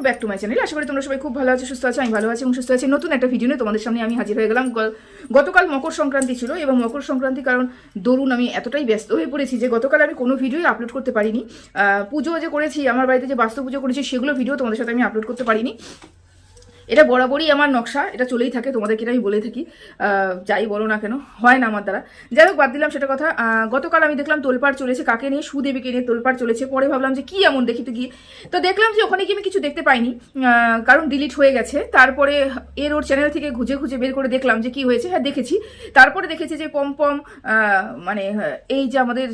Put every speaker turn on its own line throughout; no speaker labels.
Welcome back to my channel আশা করি তোমরা সবাই খুব ভালো আছো, সুস্থ আছো, আমি ভালো আছি এবং সুস্থ আছি। নতুন একটা ভিডিও নিয়ে তোমাদের সামনে আমি হাজির হয়ে গেলাম। গতকাল মকর সংক্রান্তি ছিল এবং মকর সংক্রান্তি কারণ দরুন আমি এতটাই ব্যস্ত হয়ে পড়েছি যে গতকাল আমি কোনো ভিডিওই আপলোড করতে পারিনি। পুজো যে করেছি, আমার বাড়িতে যে বাস্তু পুজো করেছি, সেগুলো ভিডিও তোমাদের সাথে আমি আপলোড করতে পারিনি। এটা বরাবরই আমার নকশা, এটা চলেই থাকে, তোমাদেরকে এটা আমি বলে থাকি। যাই বলো না কেন, হয় না আমার দ্বারা। যাই হোক, বাদ দিলাম সেটা কথা। গতকাল আমি দেখলাম তোলপাড় চলেছে, কাকে নিয়ে? সুদেবীকে নিয়ে তোলপাড় চলেছে। পরে ভাবলাম যে কি এমন দেখি তো গিয়ে। তো দেখলাম যে ওখানে গিয়ে আমি কিছু দেখতে পাইনি। কারণ ডিলিট হয়ে গেছে। তারপরে এর ওর চ্যানেল থেকে খুঁজে খুঁজে বের করে দেখলাম যে কি হয়েছে। হ্যাঁ দেখেছি। তারপরে দেখেছি যে পম পম মানে এই যে আমাদের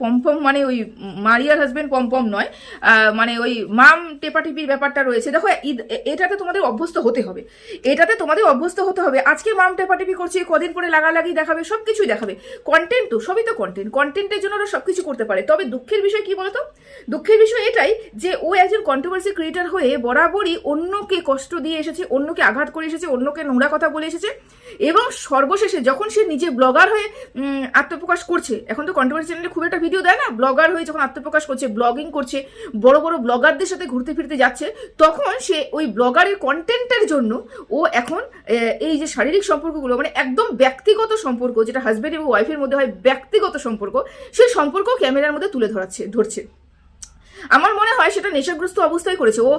পম্পম মানে ওই মারিয়ার হাজবেন্ড পম্পম নয় মানে ওই মাম টেপাটিপির ব্যাপারটা রয়েছে। দেখো এটাতে তোমাদের অভ্যস্ত হতে হবে। এটাতে তোমাদের অভ্যস্ত হতে হবে। আজকে মাম টেপাটিপি করছে, কদিন পরে লাগালাগি দেখাবে সব কিছুই দেখাবে। কন্টেন্ট তো, সবই তো কন্টেন্ট কন্টেন্টের জন্য ওরা সব কিছু করতে পারে। তবে দুঃখের বিষয় কি বলতো? দুঃখের বিষয় এটাই যে, ও একজন কন্ট্রোভার্সি ক্রিয়েটার হয়ে বরাবরই অন্যকে কষ্ট দিয়ে এসেছে, অন্যকে আঘাত করে এসেছে, অন্যকে নোংরা কথা বলে এসেছে। এবং সর্বশেষে যখন সে নিজে ব্লগার হয়ে আত্মপ্রকাশ করছে, এখন তো কন্ট্রোভার্সি চ্যানেলে খুব একটা ভিডিও দেয় না? ব্লগার হয়ে যখন আত্মপ্রকাশ করছে ব্লগিং করছে, বড় বড় ব্লগারদের সাথে ঘুরতে ফিরতে যাচ্ছে, তখন সে ওই ব্লগারের কন্টেন্টের জন্য ও এখন এই যে শারীরিক সম্পর্কগুলো মানে একদম ব্যক্তিগত সম্পর্ক, যেটা হাজব্যান্ড এবং ওয়াইফের মধ্যে হয়, ব্যক্তিগত সম্পর্ক সেই সম্পর্ক ক্যামেরার মধ্যে তুলে ধরাচ্ছে, ধরছে। আমার মনে হয় সেটা নেশাগ্রস্ত অবস্থায় করেছে। ও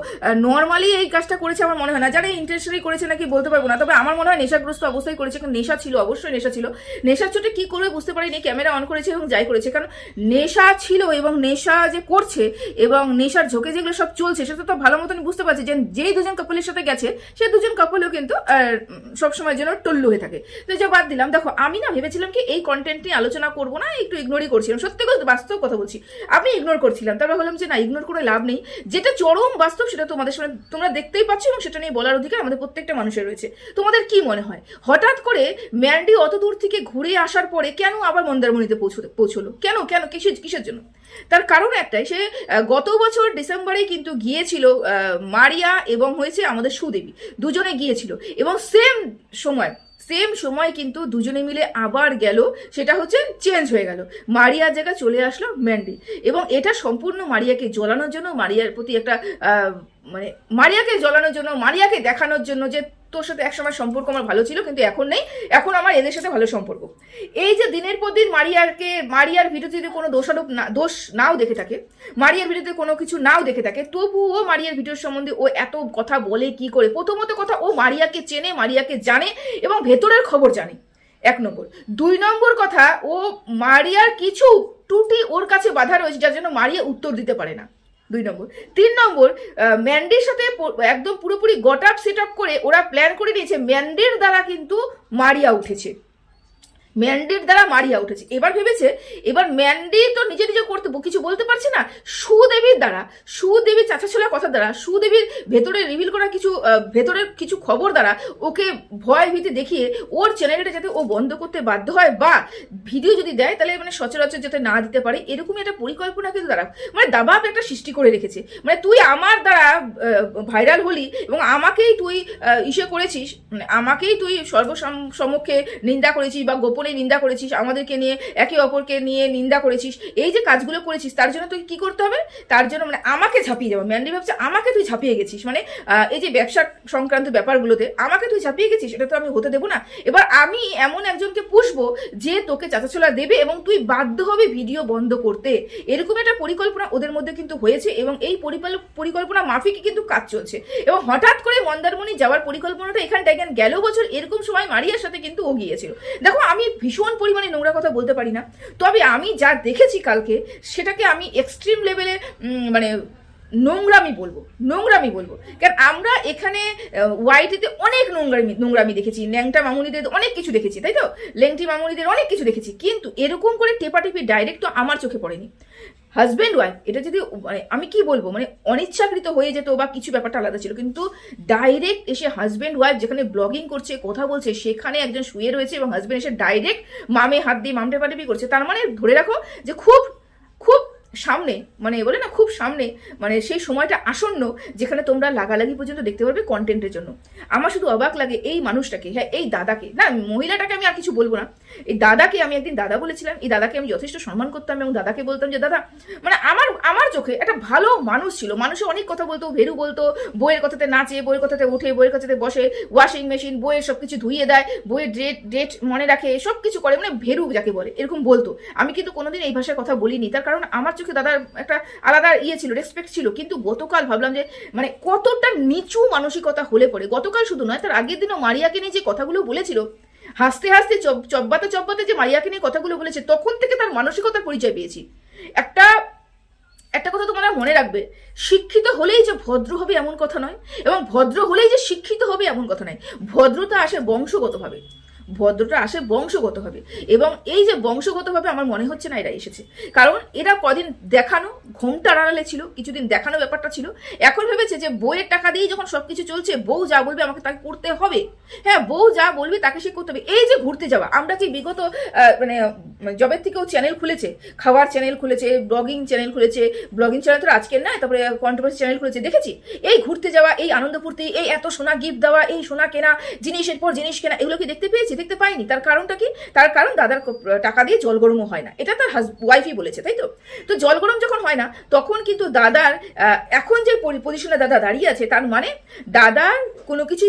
নর্মালি এই কাজটা করেছে আমার মনে হয় না। যারা ইন্টেনশনালি করেছে নাকি বলতে পারব না। তবে আমার মনে হয় নেশাগ্রস্ত অবস্থায় করেছে কারণ নেশা ছিল অবশ্যই নেশা ছিল। নেশার চোটে কি করবে বুঝতে পারিনি ক্যামেরা অন করেছে এবং যাই করেছে। কারণ নেশা ছিল এবং নেশা যে করছে এবং নেশার ঝোঁকে যেগুলো সব চলছে সেটা তো ভালো মতন বুঝতে পারছি যে যেই দুজন কাপলের সাথে গেছে সে দুজন কাপলও কিন্তু আহ, সবসময় যেন টল্লু হয়ে থাকে। তো যা বাদ দিলাম দেখো আমি না ভেবেছিলাম কি এই কন্টেন্ট নিয়ে আলোচনা করব না একটু ইগনোরই করছিলাম। সত্যি কথা বাস্তব কথা বলছি। আমি ইগনোর করছিলাম। তারপর বললাম যে না ইগনোর করে লাভ নেই। যেটা চরম বাস্তব, সেটা তোমাদের সামনে তোমরা দেখতেই পাচ্ছ এবং সেটা নিয়ে বলার অধিকার আমাদের প্রত্যেকটা মানুষের রয়েছে। তোমাদের কি মনে হয়? হঠাৎ করে ম্যান্ডি অত দূর থেকে ঘুরে আসার পরে কেন আবার মন্দারমণিতে পৌঁছতে পৌঁছলো? কেন কেন, কিসের কিসের জন্য? তার কারণ একটাই, সে গত বছর ডিসেম্বরে কিন্তু গিয়েছিল মারিয়া এবং হয়েছে আমাদের সুদেবী। দুজনে গিয়েছিল এবং সেম সময় সেম সময় কিন্তু দুজনে মিলে আবার গেল, সেটা হচ্ছে চেঞ্জ হয়ে গেল। মারিয়ার জায়গায় চলে আসলো ম্যান্ডি। এবং এটা সম্পূর্ণ মারিয়াকে জ্বলানোর জন্য, মারিয়ার প্রতি একটা মানে মারিয়াকে জ্বলানোর জন্য, মারিয়াকে দেখানোর জন্য যে তোর সাথে একসময় সম্পর্ক আমার ভালো ছিল, কিন্তু এখন নেই। এখন আমার এদের সাথে ভালো সম্পর্ক। এই যে দিনের পর দিন মারিয়ারকে মারিয়ার ভিডিওতে কোনো দোষারোপ না, দোষ নাও দেখে থাকে, মারিয়ার ভিডিওতে কোনো কিছু নাও দেখে থাকে, তবুও মারিয়ার ভিডিওর সম্বন্ধে ও এত কথা বলে কি করে? প্রথমত কথা, ও মারিয়াকে চেনে, মারিয়াকে জানে এবং ভেতরের খবর জানে। এক নম্বর। দুই নম্বর কথা, ও মারিয়ার কিছু টুটি ওর কাছে বাধা রয়েছে, যার জন্য মারিয়া উত্তর দিতে পারে না। দুই নম্বর। তিন নম্বর ম্যান্ডির সাথে একদম পুরোপুরি গট আপ সেট আপ করে ওরা প্ল্যান করে নিয়েছে। ম্যান্ডির দ্বারা কিন্তু মারিয়া উঠেছে। ম্যান্ডির দ্বারা মারিয়া উঠেছে। এবার ভেবেছে, এবার ম্যান্ডি তো নিজে নিজে করতে কিছু বলতে পারছে না। সুদেবীর দ্বারা, সুদেবীর চাচা ছোলা কথার দ্বারা, সুদেবীর ভেতরে রিভিল করা কিছু ভেতরের কিছু খবর দ্বারা ওকে ভয় ভীতি দেখিয়ে ওর চ্যানেলটা যাতে ও বন্ধ করতে বাধ্য হয় বা ভিডিও যদি দেয়, তাহলে মানে সচরাচর যাতে না দিতে পারে। এরকমই একটা পরিকল্পনা কিন্তু দ্বারা মানে দাবাব একটা সৃষ্টি করে রেখেছে। মানে তুই আমার দ্বারা ভাইরাল হলি এবং আমাকেই তুই ইসে করেছিস মানে আমাকেই তুই সর্বসম্মুখে নিন্দা করেছিস বা গোপনে নিন্দা করেছিস, আমাদেরকে নিয়ে, একে অপরকে নিয়ে নিন্দা করেছিস, এই যে কাজগুলো করেছিস, তার জন্য তুই কি করতে হবে? তার জন্য মানে আমাকে ঝাঁপিয়ে যাব ম্যান্ডি ভাবছে, আমাকে তুই ঝাঁপিয়ে গেছিস। মানে এই যে ব্যবসা সংক্রান্ত ব্যাপারগুলোতে আমাকে তুই ঝাঁপিয়ে গেছিস এটা তো আমি হতে দেবো না। এবার আমি এমন একজনকে পুষবো যে তোকে চাচাছোলা দেবে এবং তুই বাধ্য হবে ভিডিও বন্ধ করতে। এরকম একটা পরিকল্পনা ওদের মধ্যে কিন্তু হয়েছে এবং এই পরিকল্প- পরিকল্পনা মাফিকই কিন্তু কাজ চলছে। এবং হঠাৎ করে মন্দারমণি যাওয়ার পরিকল্পনাটা এখানটা এখান গেল বছর এরকম সময় মারিয়ার সাথে কিন্তু ও গিয়েছিল। দেখো, আমি ভীষণ পরিমাণে নোংরা কথা বলতে পারি না। তবে আমি যা দেখেছি কালকে, সেটাকে আমি এক্সট্রিম লেভেলে মানে নোংরামি বলব নোংরামি বলব। কারণ আমরা এখানে ওয়াইটিতে অনেক নোংরামি নোংরামি দেখেছি, ল্যাংটা মামুনিদের অনেক কিছু দেখেছি, তাই তো? ল্যাংটি মামুনিদের অনেক কিছু দেখেছি, কিন্তু এরকম করে টেপাটেপি ডাইরেক্ট তো আমার চোখে পড়েনি। হাজব্যান্ড ওয়াইফ এটা যদি মানে আমি কি বলব মানে অনিচ্ছাকৃত হয়ে যেত বা কিছু ব্যাপারটা আলাদা ছিল, কিন্তু ডাইরেক্ট এসে হাজব্যান্ড ওয়াইফ যেখানে ব্লগিং করছে, কথা বলছে, সেখানে একজন শুয়ে রয়েছে এবং হাজব্যান্ড এসে ডাইরেক্ট মামে হাত দিয়ে মামটে পাটেপি করছে, তার মানে ধরে রাখো যে খুব সামনে মানে বলে না খুব সামনে মানে সেই সময়টা আসন্ন যেখানে তোমরা লাগালাগি পর্যন্ত দেখতে পারবে কন্টেন্টের জন্য। আমার শুধু অবাক লাগে এই মানুষটাকে হ্যাঁ এই দাদাকে। না মহিলাটাকে আমি আর কিছু বলব না। এই দাদাকে আমি একদিন দাদা বলেছিলাম, এই দাদাকে আমি যথেষ্ট সম্মান করতাম এবং দাদাকে বলতাম যে, দাদা মানে আমার আমার চোখে একটা ভালো মানুষ ছিল। মানুষে অনেক কথা বলতো, ভেরু বলতো, বইয়ের কথাতে নাচে, বইয়ের কথাতে ওঠে, বইয়ের কথাতে বসে ওয়াশিং মেশিন বইয়ের সব কিছু ধুইয়ে দেয়, বইয়ের ডেট ডেট মনে রাখে সব কিছু করে মানে ভেরু যাকে বলে, এরকম বলতো। আমি কিন্তু কোনোদিন এই ভাষায় কথা বলিনি। তার কারণ আমার চোখে দাদার একটা আলাদা ইয়ে ছিল রেসপেক্ট ছিল। কিন্তু গতকাল ভাবলাম যে মানে কতটা নিচু মানসিকতা হলে পড়ে গতকাল শুধু নয়, তার আগের দিনও মারিয়াকে নিয়ে যে কথাগুলো বলেছিল, হাসতে হাসতে চব্বাতে চব্বাতে যে মারিয়াকে নিয়ে কথাগুলো বলেছে, তখন থেকে তার মানসিকতার পরিচয় পেয়েছি। একটা একটা কথা তোমরা মনে রাখবে, শিক্ষিত হলেই যে ভদ্র হবে এমন কথা নয়, এবং ভদ্র হলেই যে শিক্ষিত হবে এমন কথা নয়। ভদ্রতা আসে বংশগতভাবে। ভদ্রটা আসে বংশগতভাবে। এবং এই যে বংশগতভাবে আমার মনে হচ্ছে না এরা এসেছে। কারণ এরা কদিন দেখানো ঘোমটার আড়ালে ছিল, কিছুদিন দেখানো ব্যাপারটা ছিল। এখন ভেবেছে যে বইয়ের টাকা দিয়েই যখন সব কিছু চলছে, বউ যা বলবে আমাকে তাকে করতে হবে। হ্যাঁ বউ যা বলবে তাকে সে করতে হবে। এই যে ঘুরতে যাওয়া, আমরা কি বিগত মানে জবের থেকেও চ্যানেল খুলেছে? খাওয়ার চ্যানেল খুলেছে ব্লগিং চ্যানেল খুলেছে ব্লগিং চ্যানেল তো আজকের নয় তারপরে কন্ট্রোভার্সি চ্যানেল খুলেছে, দেখেছি? এই ঘুরতে যাওয়া, এই আনন্দ ফুর্তি, এই এত সোনা গিফট দেওয়া, এই সোনা কেনা, জিনিসের পর জিনিস কেনা, এগুলো কি দেখতে পেয়েছি? দেখতে পাইনি। তার কারণটা কি? তার কারণ দাদার টাকা দিয়ে জল গরমও হয় না। এটা তার ওয়াইফই বলেছে, তাই তো? তো জল গরম যখন হয় না, তখন কিন্তু দাদার এখন যে পজিশনে দাদা দাঁড়িয়ে আছে, তার মানে দাদার কোনো কিছু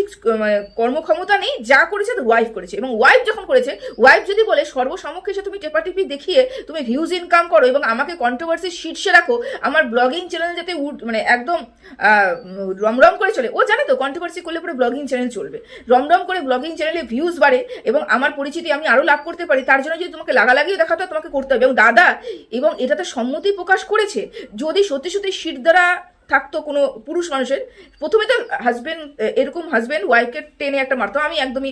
কর্মক্ষমতা নেই, যা করেছে তো ওয়াইফ করেছে। এবং ওয়াইফ যখন করেছে ওয়াইফ যদি বলে, সর্বসমক্ষে এসে তুমি টেপাটিপি দেখিয়ে, তুমি ভিউজ ইনকাম করো এবং আমাকে কন্ট্রোভার্সির শীর্ষে রাখো, আমার ব্লগিং চ্যানেল যাতে মানে একদম রমরম করে চলে। ও জানে তো কন্ট্রোভার্সি করলে পরে ব্লগিং চ্যানেল চলবে। রমরম করে ব্লগিং চ্যানেলে ভিউজ বাড়ে এবং আমার পরিচিতি আমি আরও লাভ করতে পারি, তার জন্য যদি তোমাকে লাগালাগিয়ে দেখাতে তোমাকে করতে হবে। এবং দাদা, এবং এটাতে সম্মতি প্রকাশ করেছে, যদি সত্যি সত্যি শির দ্বারা থাকতো কোনো পুরুষ মানুষের, প্রথমে তো হাজব্যান্ড এরকম হাজব্যান্ড ওয়াইফকে টেনে একটা মারতো। আমি একদমই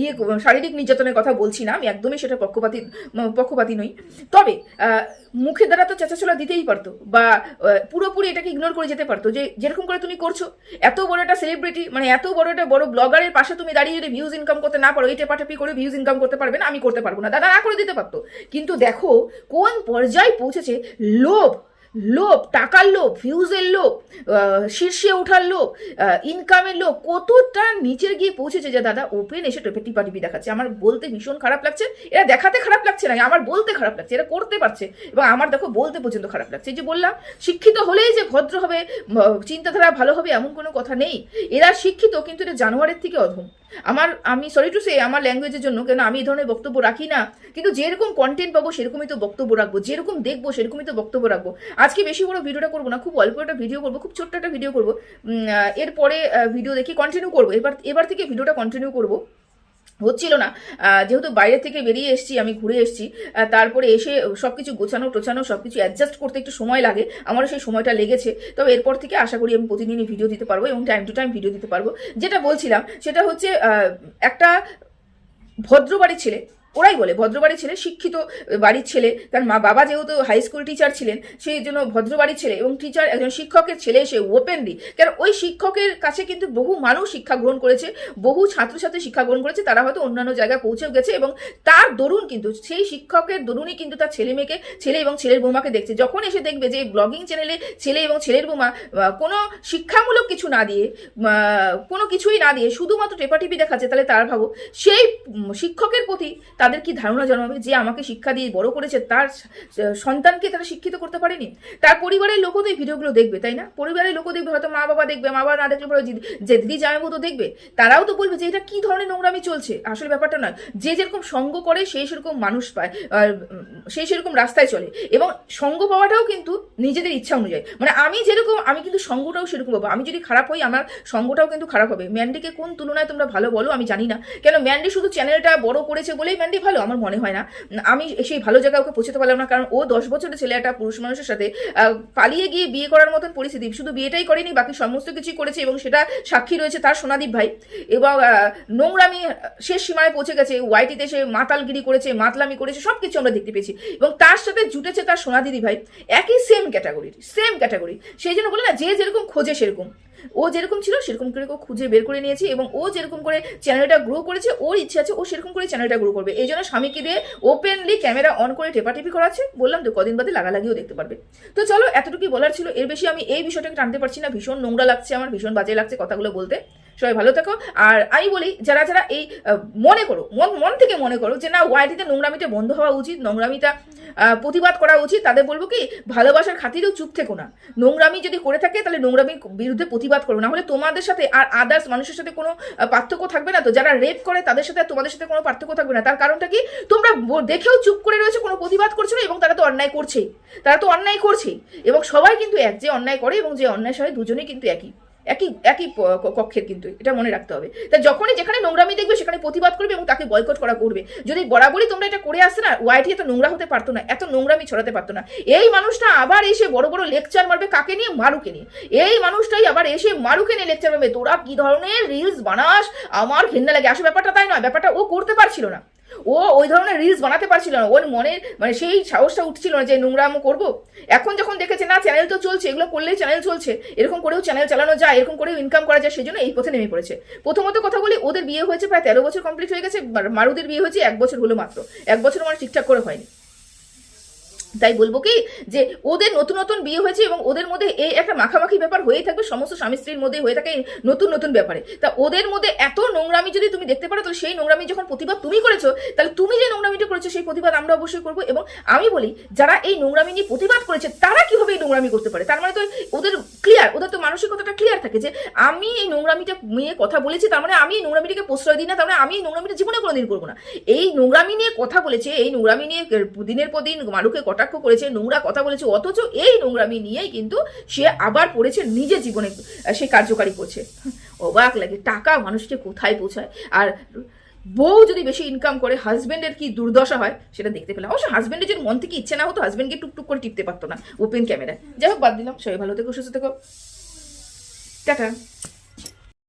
ইয়ে শারীরিক নির্যাতনের কথা বলছি না, আমি একদমই সেটা পক্ষপাতি পক্ষপাতি নই। তবে মুখের দ্বারা তো চেঁচাচোলা দিতেই পারতো বা পুরোপুরি এটাকে ইগনোর করে যেতে পারতো যে, যেরকম করে তুমি করছ, এত বড় একটা সেলিব্রিটি মানে এত বড় একটা বড় ব্লগারের পাশে তুমি দাঁড়িয়ে যদি ভিউজ ইনকাম করতে না পারো, এই টেপাটেপি করে ভিউজ ইনকাম করতে পারবে না, আমি করতে পারব না। দাদা, না করে দিতে পারতো। কিন্তু দেখো, কোন পর্যায়ে পৌঁছেছে লোভ। লোভ, টাকার লোভ ভিউজের লোভ শীর্ষে ওঠার লোভ ইনকামের লোভ কতটা নিচে গিয়ে পৌঁছেছে যে, দাদা ওপেন এসে টেপে টিপাটিপি দেখাচ্ছে। আমার বলতে ভীষণ খারাপ লাগছে। এরা দেখাতে খারাপ লাগছে না, আমার বলতে খারাপ লাগছে, এরা করতে পারছে। এবং আমার দেখো, বলতে পর্যন্ত খারাপ লাগছে। যে বললাম, শিক্ষিত হলেই যে ভদ্র হবে চিন্তাধারা ভালো হবে, এমন কোনো কথা নেই। এরা শিক্ষিত, কিন্তু এটা জানোয়ারের থেকে অধম। আমার, আমি সরি টু সে আমার ল্যাঙ্গুয়েজের জন্য, কেন আমি এই ধরনের বক্তব্য রাখি না? কিন্তু যেরকম কন্টেন্ট পাবো, সেরকমই তো বক্তব্য রাখব। যেরকম দেখব, সেরকমই তো বক্তব্য রাখব। আজকে বেশি বড় ভিডিওটা করব না, খুব অল্প একটা ভিডিও করব, খুব ছোট্ট একটা ভিডিও করব। এরপরে ভিডিও দেখি কন্টিনিউ করব। এবার এবার থেকে ভিডিওটা কন্টিনিউ করব। হচ্ছিল না। যেহেতু বাইরে থেকে বেরিয়ে এসেছি, আমি ঘুরে এসেছি তারপরে এসে সব কিছু গোছানো, টোছানো সব কিছু অ্যাডজাস্ট করতে একটু সময় লাগে। আমারও সেই সময়টা লেগেছে। তবে এরপর থেকে আশা করি আমি প্রতিদিনই ভিডিও দিতে পারব এবং টাইম টু টাইম ভিডিও দিতে পারব। যেটা বলছিলাম, সেটা হচ্ছে একটা ভদ্র বাড়ির ছেলে ওরাই বলে ভদ্র বাড়ির ছেলে, শিক্ষিত বাড়ির ছেলে, তার মা বাবা যেহেতু হাই স্কুল টিচার ছিলেন, সেই জন্য ভদ্রবাড়ির ছেলে এবং টিচার একজন শিক্ষকের ছেলে এসে ওপেনলি কারণ ওই শিক্ষকের কাছে কিন্তু বহু মানুষ শিক্ষা গ্রহণ করেছে, বহু ছাত্রছাত্রী শিক্ষা গ্রহণ করেছে, তারা হয়তো অন্যান্য জায়গায় পৌঁছেও গেছে এবং তার দরুন কিন্তু, সেই শিক্ষকের দরুনই কিন্তু তার ছেলে মেয়েকে, ছেলে এবং ছেলের বৌমাকে দেখছে। যখন এসে দেখবে যে ব্লগিং চ্যানেলে ছেলে এবং ছেলের বৌমা কোনো শিক্ষামূলক কিছু না দিয়ে কোনো কিছুই না দিয়ে, শুধুমাত্র টেপাটিপি দেখাচ্ছে, তাহলে তার ভাবো, সেই শিক্ষকের প্রতি তাদের কি ধারণা জন্মাবে যে আমাকে শিক্ষা দিয়ে বড় করেছে তার সন্তানকে তারা শিক্ষিত করতে পারেনি? তার পরিবারের লোকও তো এই ভিডিওগুলো দেখবে, তাই না? পরিবারের লোকও দেখবে, হয়তো মা বাবা দেখবে, মা বাবা না দেখলে পরে দিদি জামাইবু তো দেখবে। তারাও তো বলবে যে এটা কি ধরনের নোংরামি চলছে? আসলে ব্যাপারটা নয়। যে যেরকম সঙ্গ করে সেই সেরকম মানুষ পায়, আর সেই সেরকম রাস্তায় চলে। এবং সঙ্গ পাওয়াটাও কিন্তু নিজেদের ইচ্ছা অনুযায়ী। মানে আমি যেরকম, আমি কিন্তু সঙ্গটাও সেরকম পাবো। আমি যদি খারাপ হই, আমার সঙ্গটাও কিন্তু খারাপ হবে। ম্যান্ডিকে কোন তুলনায় তোমরা ভালো বলো, আমি জানি না। কেন ম্যান্ডি শুধু চ্যানেলটা বড় করেছে বলেই ম্যান্ডি ভালো, আমার মনে হয় না। আমি সেই ভালো জায়গায় ওকে পৌঁছতে পারলাম না, কারণ ও দশ বছরের ছেলে, একটা পুরুষ মানুষের সাথে পালিয়ে গিয়ে বিয়ে করার মতন পরিস্থিতি। শুধু বিয়েটাই করেনি, বাকি সমস্ত কিছুই করেছে এবং সেটা সাক্ষী রয়েছে তার সোনাদীপ ভাই। এবং নোংরামি শেষ সীমায় পৌঁছে গেছে ওয়াইটিতে সে মাতালগিরি করেছে, মাতলামি করেছে সব কিছু আমরা দেখতে পেয়েছি। এবং তার সাথে জুটেছে তার সোনাদিদি ভাই। একই সেম ক্যাটাগরির সেম ক্যাটাগরি সেই জন্য বলে না, যে যেরকম খোঁজে সেরকম। ও যেরকম ছিল, সেরকম করে খুঁজে বের করে নিয়েছে এবং ও যেরকম করে চ্যানেলটা গ্রো করেছে, ওর ইচ্ছে আছে ও সেরকম করে চ্যানেলটা গ্রো করবে। এই জন্য স্বামীকে দিয়ে ওপেনলি ক্যামেরা অন করে টেপাটেপি করাচ্ছে বললাম, তো কদিন বাদে লাগালাগিও দেখতে পারবে। তো চলো, এতটুকুই বলার ছিল। এর বেশি আমি এই বিষয়টাকে টানতে পারছি না। ভীষণ নোংরা লাগছে আমার, ভীষণ বাজে লাগছে কথাগুলো বলতে। সবাই ভালো থাকো। আর আমি বলি, যারা যারা এই মনে করো, মন মন থেকে মনে করো যে না, ওয়াইটিতে নোংরামিটা বন্ধ হওয়া উচিত, নোংরামিটা প্রতিবাদ করা উচিত, তাদের বলব কি, ভালোবাসার খাতিরেও চুপ থেকো না। নোংরামি যদি করে থাকে, তাহলে নোংরামির বিরুদ্ধে প্রতিবাদ করো। না হলে তোমাদের সাথে আর আদার্স মানুষের সাথে কোনো পার্থক্য থাকবে না তো। যারা রেপ করে, তাদের সাথে আর তোমাদের সাথে কোনো পার্থক্য থাকবে না। তার কারণটা কি, তোমরা দেখেও চুপ করে রয়েছে, কোনো প্রতিবাদ করছ না, এবং তারা তো অন্যায় করছেই। তারা তো অন্যায় করছেই। এবং সবাই কিন্তু এক, যে অন্যায় করে এবং যে অন্যায় সবাই দুজনেই কিন্তু একই। একই একই কক্ষের কিন্তু, এটা মনে রাখতে হবে। তা যখনই যেখানে নোংরামি দেখবে, সেখানে প্রতিবাদ করবে এবং তাকে বয়কট করা করবে। যদি বরাবরই তোমরা এটা করে আসতে না ওয়াইটি এত নোংরা হতে পারতো না, এত নোংরামি ছড়াতে পারতো না। এই মানুষটা আবার এসে বড় বড় লেকচার মারবে কাকে নিয়ে? মারুকে নিয়ে। এই মানুষটাই আবার এসে মারুকে নিয়ে লেকচার মারবে। তোরা কি ধরনের রিলস বানাস? আমার ঘেন্না লাগে। আসলে ব্যাপারটা তাই নয়, ব্যাপারটা ও করতে পারছিল না। ও ওই ধরনের রিলস বানাতে পারছিল না। ওর মনের মানে সেই সাহসটা উঠছিল না যে নোংরা আমি করব। এখন যখন দেখেছে, না চ্যানেল তো চলছে, এগুলো করলেই চ্যানেল চলছে, এরকম করেও চ্যানেল চালানো যায়, এরকম করেও ইনকাম করা যায় সেই জন্য এই পথে নেমে পড়েছে। প্রথমত কথা বলি, ওদের বিয়ে হয়েছে প্রায় তেরো বছর কমপ্লিট হয়ে গেছে, মারুদের বিয়ে হয়েছে এক বছর হলো মাত্র। এক বছর আমার ঠিকঠাক করে হয়নি। তাই বলব কি যে ওদের নতুন নতুন বিয়ে হয়েছে এবং ওদের মধ্যে এই একটা মাখামাখি ব্যাপার হয়েই থাকবে, সমস্ত স্বামী স্ত্রীর মধ্যে হয়ে থাকে নতুন নতুন ব্যাপারে। তা ওদের মধ্যে এত নোংরামি যদি তুমি দেখতে পারো, তাহলে সেই নোংরামি যখন প্রতিবাদ তুমি করেছ, তাহলে তুমি যে নোংরামিটা করেছ সেই প্রতিবাদ আমরা অবশ্যই করব এবং আমি বলি, যারা এই নোংরামি নিয়ে প্রতিবাদ করেছে, তারা কীভাবে এই নোংরামি করতে পারে? তার মানে তো ওদের ক্লিয়ার ওদের তো মানসিকতাটা ক্লিয়ার থাকে যে আমি এই নোংরামিটা নিয়ে কথা বলেছি, তার মানে আমি এই নোংরামিটাকে প্রশ্রয় দিই না, তার মানে আমি এই নোংরামিটা জীবনে কোনোদিন করব না। এই নোংরামি নিয়ে কথা বলেছে, এই নোংরামি নিয়ে দিনের পর দিন মানুষকে কটাক্ষ করেছে, নোংরা কথা বলেছে, অথচ এই নোংরামি নিয়েই কিন্তু সে আবার পড়েছে নিজের জীবনে সে কার্যকারী করছে। অবাক লাগে, টাকা মানুষকে কোথায় পৌঁছায়? আর বউ যদি বেশি ইনকাম করে হাজব্যান্ডের কি দুর্দশা হয় সেটা দেখতে পেলাম। অবশ্য হাজব্যান্ডের যদি মন থেকে ইচ্ছে না হতো হাজব্যান্ডকে টুকটুক করে টিপতে পারতো না ওপেন ক্যামেরায় যাই হোক, বাদ দিলাম। সবাই ভালো থেকো, সুস্থ থেকো। টাটা।